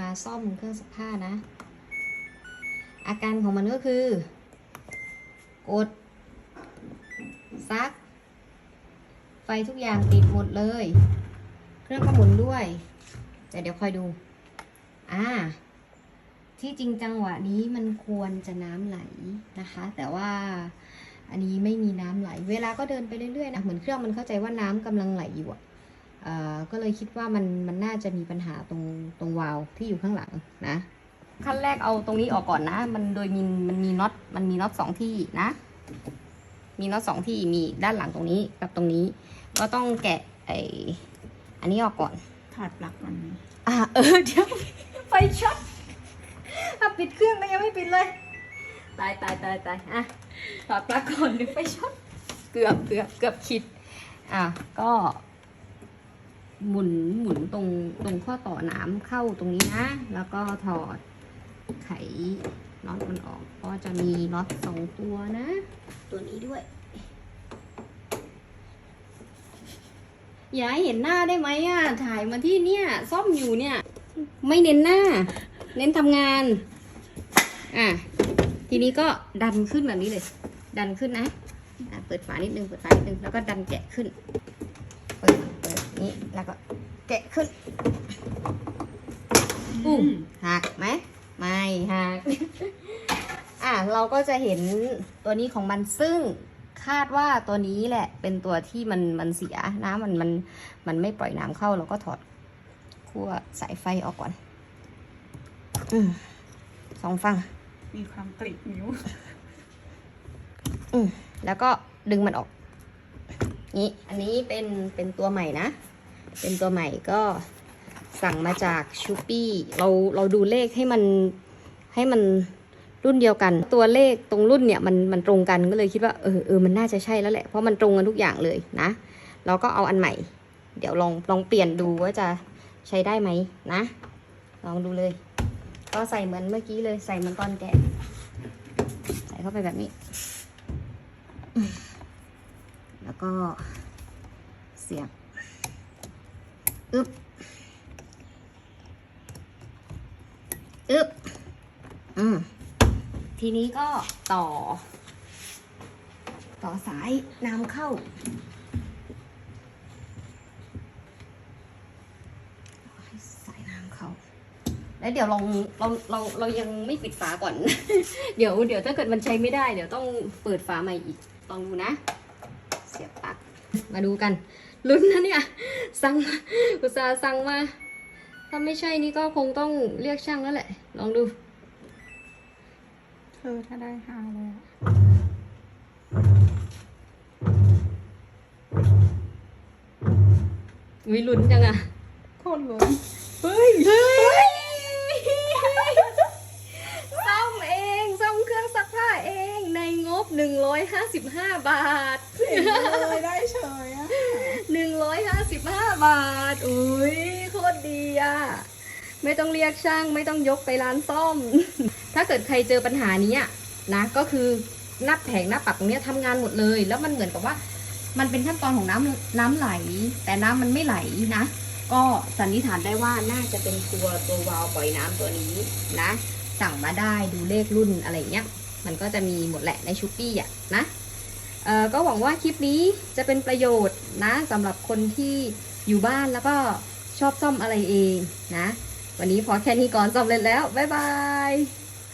มาซ่อมเครื่องซักผ้านะ อาการของมันก็คือ กด ซัก ไฟทุกอย่างติดหมดเลย เครื่องก็หมุนด้วยแต่เดี๋ยวคอยดู อ่า ที่จริงจังหวะนี้มันควรจะน้ำไหลนะคะ แต่ว่าอันนี้ไม่มีน้ำไหล เวลาก็เดินไปเรื่อยๆนะเหมือนเครื่องมันเข้าใจว่าน้ำกำลังไหลอยู่อะ ก็เลยคิดว่ามันมันน่าจะมีปัญหาตรงตรงวาล์วที่อยู่ข้างหลังนะ ขั้นแรกเอาตรงนี้ออกก่อนนะ มันโดยมีมันมีน็อตมันมีน็อตสองที่นะ มีน็อตสองที่มีด้านหลังตรงนี้กับตรงนี้ ก็ต้องแกะไออันนี้ออกก่อนถอดปลั๊กมันไหมอ่าเออเดี๋ยวไฟช็อตอะปิดเครื่องแล้วยังไม่ปิดเลย ตายตายตายตายอะถอดปลั๊กก่อนเดี๋ยวไฟช็อตเกือบเกือบเกือบคิดอะก็ หมุนหมุนตรงตรงข้อต่อน้ำเข้าตรงนี้นะ แล้วก็ถอดไขน็อตมันออก ก็จะมีน็อตสองตัวนะ ตัวนี้ด้วย อย่าให้เห็นหน้าได้ไหมอะ ถ่ายมาที่เนี่ย ซ่อมอยู่เนี่ย ไม่เน้นหน้า เน้นทำงาน อะ ทีนี้ก็ดันขึ้นแบบนี้เลย ดันขึ้นนะ อะ เปิดฝานิดนึง เปิดฝานิดนึง แล้วก็ดันแกะขึ้นเปิดเปิด นี้แล้วก็แกะขึ้นอุ้มหักไหมไม่หัก อะเราก็จะเห็นตัวนี้ของมันซึ่งคาดว่าตัวนี้แหละเป็นตัวที่มันมันเสียนะมันมันมันไม่ปล่อยน้ำเข้าเราก็ถอดขั้วสายไฟออกก่อนอืมสองฝั่งมีความกริบนิ้วอืมแล้วก็ดึงมันออก นี่ อันนี้เป็นเป็นตัวใหม่นะ เป็นตัวใหม่ก็สั่งมาจากชูปี้เราเราดูเลขให้มันให้มันรุ่นเดียวกัน ตัวเลขตรงรุ่นเนี่ยมันมันตรงกันก็เลยคิดว่าเออเออมันน่าจะใช่แล้วแหละเพราะมันตรงกันทุกอย่างเลยนะเราก็เอาอันใหม่ เดี๋ยวลองลองเปลี่ยนดูว่าจะใช้ได้ไหมนะ ลองดูเลย ก็ใส่เหมือนเมื่อกี้เลยใส่เหมือนตอนแกะใส่เข้าไปแบบนี้ แล้วก็เสียบ อึบอึบอืมทีนี้ก็ต่อ ต่อสายน้ำเข้าให้สายน้ำเข้า แล้วเดี๋ยวลองเราเราเรายังไม่ปิดฝาก่อน เดี๋ยวเดี๋ยวถ้าเกิดมันใช้ไม่ได้ เดี๋ยวต้องเปิดฝาใหม่อีกลองดูนะ มาดูกันลุ้นนะเนี่ย สั่งมาอุตส่าห์สั่งมา ถ้าไม่ใช่นี่ก็คงต้องเรียกช่างแล้วแหละ ลองดู เธอถ้าได้ห้าเลยอะวิลุ้นจังอะโคตรลุ้นเฮ้ย เฮ้ย ซ่อมเองซ่อมเครื่องซักผ้าเองในงบ 155 บาทเลยได้เฉยอะ155 บาท อุ้ยโคตรดีอะไม่ต้องเรียกช่างไม่ต้องยกไปร้านซ่อม ถ้าเกิดใครเจอปัญหานี้อะนะก็คือหน้าแผงหน้าปัดตรงเนี้ยทำงานหมดเลย แล้วมันเหมือนกับว่ามันเป็นขั้นตอนของน้ำน้ำไหล แต่น้ำมันไม่ไหลนะ ก็สันนิษฐานได้ว่าน่าจะเป็นตัวตัววาล์วปล่อยน้ำตัวนี้นะ สั่งมาได้ดูเลขรุ่นอะไรเงี้ย มันก็จะมีหมดแหละในชูปี้อะนะเอ่อก็หวังว่าคลิปนี้จะเป็นประโยชน์นะสำหรับคนที่อยู่บ้านแล้วก็ชอบซ่อมอะไรเองนะ วันนี้พอแค่นี้ก่อนจอมเร็จแล้ว บ๊ายบาย